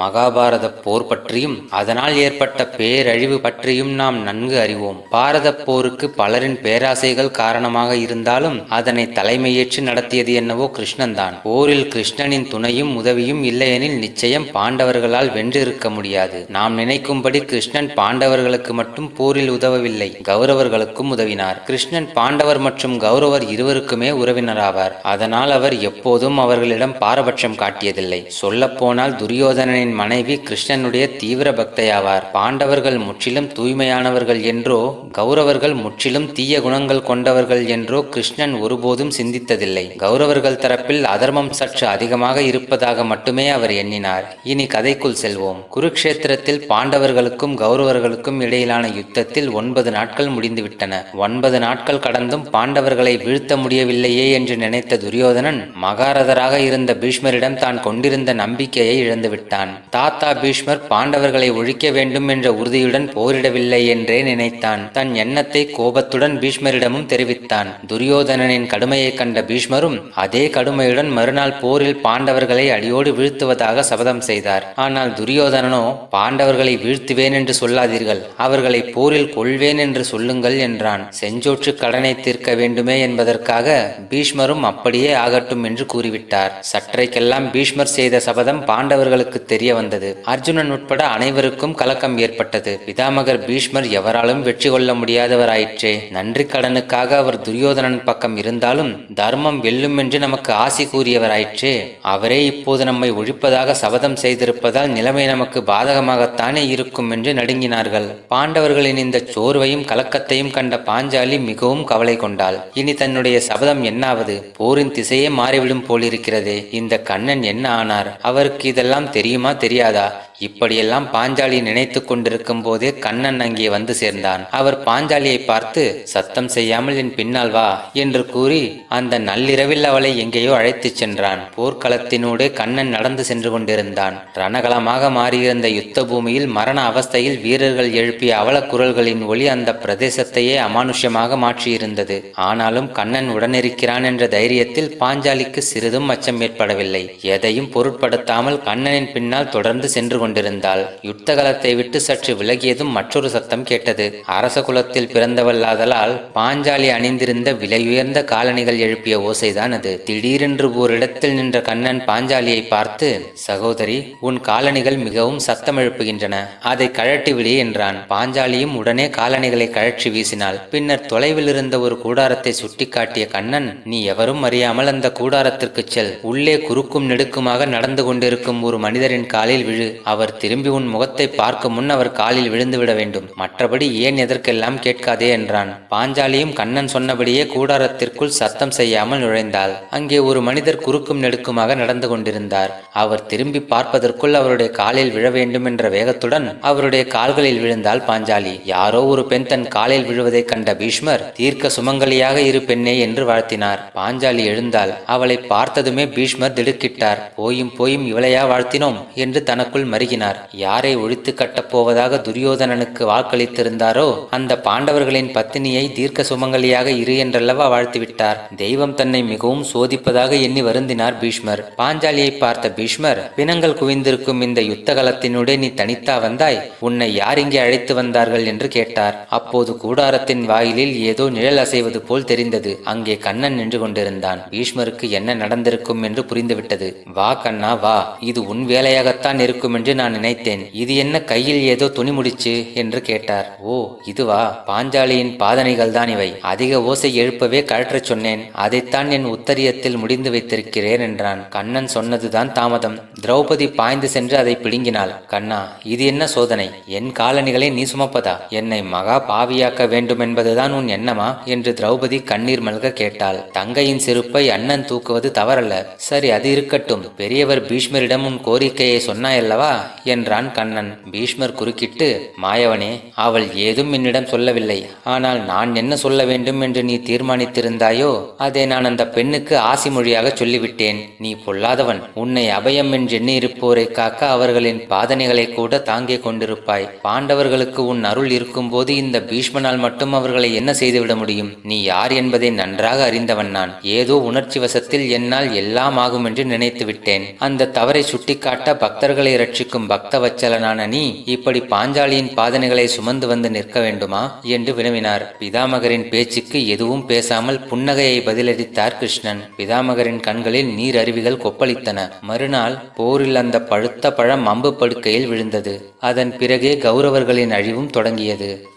மகாபாரத போர் பற்றியும் அதனால் ஏற்பட்ட பேரழிவு பற்றியும் நாம் நன்கு அறிவோம். பாரத போருக்கு பலரின் பேராசைகள் காரணமாக இருந்தாலும் அதனை தலைமையேற்று நடத்தியது என்னவோ கிருஷ்ணன் தான் போரில் கிருஷ்ணனின் துணையும் உதவியும் இல்லையெனில் நிச்சயம் பாண்டவர்களால் வென்றிருக்க முடியாது. நாம் நினைக்கும்படி கிருஷ்ணன் பாண்டவர்களுக்கு மட்டும் போரில் உதவவில்லை கௌரவர்களுக்கும் உதவினார். கிருஷ்ணன் பாண்டவர் மற்றும் கௌரவர் இருவருக்குமே உறவினராவார். அதனால் அவர் எப்போதும் அவர்களிடம் பாரபட்சம் காட்டியதில்லை. சொல்லப்போனால் துரியோதனனை துரியோதனனின் மனைவி கிருஷ்ணனுடைய தீவிர பக்தையாவார். பாண்டவர்கள் முற்றிலும் தூய்மையானவர்கள் என்றோ கௌரவர்கள் முற்றிலும் தீய குணங்கள் கொண்டவர்கள் என்றோ கிருஷ்ணன் ஒருபோதும் சிந்தித்ததில்லை. கௌரவர்கள் தரப்பில் அதர்மம் சற்று அதிகமாக இருப்பதாக மட்டுமே அவர் எண்ணினார். இனி கதைக்குள் செல்வோம். குருக்ஷேத்திரத்தில் பாண்டவர்களுக்கும் கௌரவர்களுக்கும் இடையிலான யுத்தத்தில் ஒன்பது நாட்கள் முடிந்துவிட்டன. ஒன்பது நாட்கள் கடந்தும் பாண்டவர்களை வீழ்த்த முடியவில்லையே என்று நினைத்த துரியோதனன் மகாரதராக இருந்த பீஷ்மரிடம் தான் கொண்டிருந்த நம்பிக்கையை இழந்துவிட்டான். தாத்தா பீஷ்மர் பாண்டவர்களை ஒழிக்க வேண்டும் என்ற உறுதியுடன் போரிடவில்லை என்றே நினைத்தான். தன் எண்ணத்தை கோபத்துடன் பீஷ்மரிடமும் தெரிவித்தான். துரியோதனனின் கடுமையை கண்ட பீஷ்மரும் அதே கடுமையுடன் மறுநாள் போரில் பாண்டவர்களை அடியோடு வீழ்த்துவதாக சபதம் செய்தார். ஆனால் துரியோதனனோ பாண்டவர்களை வீழ்த்துவேன் என்று சொல்லாதீர்கள். அவர்களை போரில் கொள்வேன் என்று சொல்லுங்கள் என்றான். செஞ்சோற்று கடனை தீர்க்க வேண்டுமே என்பதற்காக பீஷ்மரும் அப்படியே ஆகட்டும் என்று கூறிவிட்டார். சற்றைக்கெல்லாம் பீஷ்மர் செய்த சபதம் பாண்டவர்களுக்கு தெரிய வந்தது. அர்ஜுனன் உட்பட அனைவருக்கும் கலக்கம் ஏற்பட்டது. பிதாமகர் பீஷ்மர் எவராலும் வெற்றி கொள்ள முடியாதவராயிற்றே. நன்றி கடனுக்காக அவர் துரியோதனன் பக்கம் இருந்தாலும் தர்மம் வெல்லும் என்று நமக்கு ஆசி கூறியவராயிற்றே. அவரே இப்போது நம்மை ஒழிப்பதாக சபதம் செய்திருப்பதால் நிலைமை நமக்கு பாதகமாகத்தானே இருக்கும் என்று நடுங்கினார்கள். பாண்டவர்களின் இந்த சோர்வையும் கலக்கத்தையும் கண்ட பாஞ்சாலி மிகவும் கவலை கொண்டாள். இனி தன்னுடைய சபதம் என்னாவது? போரின் திசையே மாறிவிடும் போலிருக்கிறதே. இந்த கண்ணன் என்ன ஆனார்? அவருக்கு இதெல்லாம் தெரியுமா தெரியாதா? இப்படியெல்லாம் பாஞ்சாலி நினைத்து கொண்டிருக்கும் போதே கண்ணன் அங்கே வந்து சேர்ந்தான். அவர் பாஞ்சாலியை பார்த்து சத்தம் செய்யாமல் என் பின்னால் வா என்று கூறி அந்த நள்ளிரவில் அவளை எங்கேயோ அழைத்துச் சென்றான். போர்க்களத்தினூடே கண்ணன் நடந்து சென்று கொண்டிருந்தான். ரணகலமாக மாறியிருந்த யுத்த பூமியில் மரண அவஸ்தையில் வீரர்கள் எழுப்பிய அவல குரல்களின் ஒளி அந்த பிரதேசத்தையே அமானுஷ்யமாக மாற்றியிருந்தது. ஆனாலும் கண்ணன் உடனிருக்கிறான் என்ற தைரியத்தில் பாஞ்சாலிக்கு சிறிதும் அச்சம் ஏற்படவில்லை. எதையும் பொருட்படுத்தாமல் கண்ணனின் பின்னால் தொடர்ந்து சென்று கொண்டிருந்தாள். யுத்தகலத்தை விட்டு சற்று விலகியதும் மற்றொரு சத்தம் கேட்டது. அரச குலத்தில் பிறந்தவல்லாதலால் பாஞ்சாலி அணிந்திருந்த விலையுயர்ந்த காலணிகள் எழுப்பிய ஓசைதான் அது. திடீரென்று ஓரிடத்தில் நின்ற கண்ணன் பாஞ்சாலியை பார்த்து சகோதரி உன் காலணிகள் மிகவும் சத்தம் எழுப்புகின்றன. அதை கழட்டி விடு என்றான். பாஞ்சாலியும் உடனே காலணிகளை கழற்றி வீசினாள். பின்னர் தொலைவில் இருந்த ஒரு கூடாரத்தை சுட்டிக்காட்டிய கண்ணன் நீ எவரும் அறியாமல் அந்த கூடாரத்திற்கு செல். உள்ளே குறுக்கும் நெடுக்குமாக நடந்து கொண்டிருக்கும் ஒரு மனிதரின் காலில் விழு. அவர் அவர் திரும்பி உன் முகத்தை பார்க்கும் முன் அவர் காலில் விழுந்து விட வேண்டும். மற்றபடி ஏன் எதற்கெல்லாம் கேட்காதே என்றான். பாஞ்சாலியும் கண்ணன் சொன்னபடியே கூடாரத்திற்குள் சத்தம் செய்யாமல் நுழைந்தாள். அங்கே ஒரு மனிதர் குறுக்கும் நெடுக்குமாக நடந்து கொண்டிருந்தார். அவர் திரும்பி பார்ப்பதற்குள் அவருடைய காலில் விழ வேண்டும் என்ற வேகத்துடன் அவருடைய கால்களில் விழுந்தாள் பாஞ்சாலி. யாரோ ஒரு பெண் தன் காலில் விழுவதைக் கண்ட பீஷ்மர் தீர்க்க சுமங்கலியாக இரு பெண்ணே என்று வாழ்த்தினார். பாஞ்சாலி எழுந்தாள். அவளை பார்த்ததுமே பீஷ்மர் திடுக்கிட்டார். போயும் போயும் இவளையா வாழ்த்தினோம் என்று தனக்குள் வருகினார். யாரை ஒழித்து கட்டப் போவதாக துரியோதனனுக்கு வாக்களித்திருந்தாரோ அந்த பாண்டவர்களின் பத்தினியை தீர்க்க சுமங்கலியாக இரு என்றல்லவா வாழ்த்துவிட்டார். தெய்வம் தன்னை மிகவும் சோதிப்பதாக எண்ணி வருந்தினார் பீஷ்மர். பாஞ்சாலியை பார்த்த பீஷ்மர் பிணங்கள் குவிந்திருக்கும் இந்த யுத்த கலத்தினுடைய நீ தனித்தா வந்தாய்? உன்னை யார் இங்கே அழைத்து வந்தார்கள்? என்று கேட்டார். அப்போது கூடாரத்தின் வாயிலில் ஏதோ நிழல் அசைவது போல் தெரிந்தது. அங்கே கண்ணன் நின்று கொண்டிருந்தான். பீஷ்மருக்கு என்ன நடந்திருக்கும் என்று புரிந்துவிட்டது. வா கண்ணா வா. இது உன் வேலையாகத்தான் இருக்கும் என்று நான் நினைத்தேன். இது என்ன கையில் ஏதோ துணி முடிச்சு? என்று கேட்டார். ஓ இதுவா? பாஞ்சாலியின் பாதனைகள் தான் இவை. அதிக ஓசை எழுப்பவே கழற்றச் சொன்னேன். அதைத்தான் என் உத்தரியத்தில் முடிந்து வைத்திருக்கிறேன் என்றான். கண்ணன் சொன்னதுதான் தாமதம். திரௌபதி பாய்ந்து சென்று அதை பிடுங்கினாள். கண்ணா இது என்ன சோதனை? என் காலணிகளை நீ சுமப்பதா? என்னை மகா பாவியாக்க வேண்டும் என்பதுதான் உன் எண்ணமா? என்று திரௌபதி கண்ணீர் மல்க கேட்டாள். தங்கையின் செருப்பை அண்ணன் தூக்குவது தவறல்ல. சரி அது இருக்கட்டும். பெரியவர் பீஷ்மரிடம் உன் கோரிக்கையை சொன்னாயல்லவா? என்றான் கண்ணன். பீஷ்மர் குறுக்கிட்டு மாயவனே அவள் ஏதும் என்னிடம் சொல்லவில்லை. ஆனால் நான் என்ன சொல்ல வேண்டும் என்று நீ தீர்மானித்திருந்தாயோ அதை நான் அந்த பெண்ணுக்கு ஆசி மொழியாக சொல்லிவிட்டேன். நீ பொல்லாதவன். உன்னை அபயம் என்று என்றெண்ணியிருப்போரை காக்க அவர்களின் பாதனைகளை கூட தாங்கிக் கொண்டிருப்பாய். பாண்டவர்களுக்கு உன் அருள் இருக்கும்போது இந்த பீஷ்மனால் மட்டும் அவர்களை என்ன செய்துவிட முடியும்? நீ யார் என்பதை நன்றாக அறிந்தவன் நான். ஏதோ உணர்ச்சி வசத்தில் என்னால் எல்லாம் ஆகும் என்று நினைத்து விட்டேன் அந்த தவறை சுட்டிக்காட்ட பக்தர்களை ரட்சிக்கும் பக்தவச்சலனான நீ இப்படி பாஞ்சாலியின் பாதனைகளை சுமந்து வந்து நிற்க வேண்டுமா? என்று வினவினார். பிதாமகரின் பேச்சுக்கு எதுவும் பேசாமல் புன்னகையை பதிலளித்தார் கிருஷ்ணன். பிதாமகரின் கண்களில் நீர் அருவிகள் கொப்பளித்தன. மறுநாள் போரில் அந்த பழுத்த பழம் அம்பு படுக்கையில் விழுந்தது. அதன் பிறகே கௌரவர்களின் அழிவும் தொடங்கியது.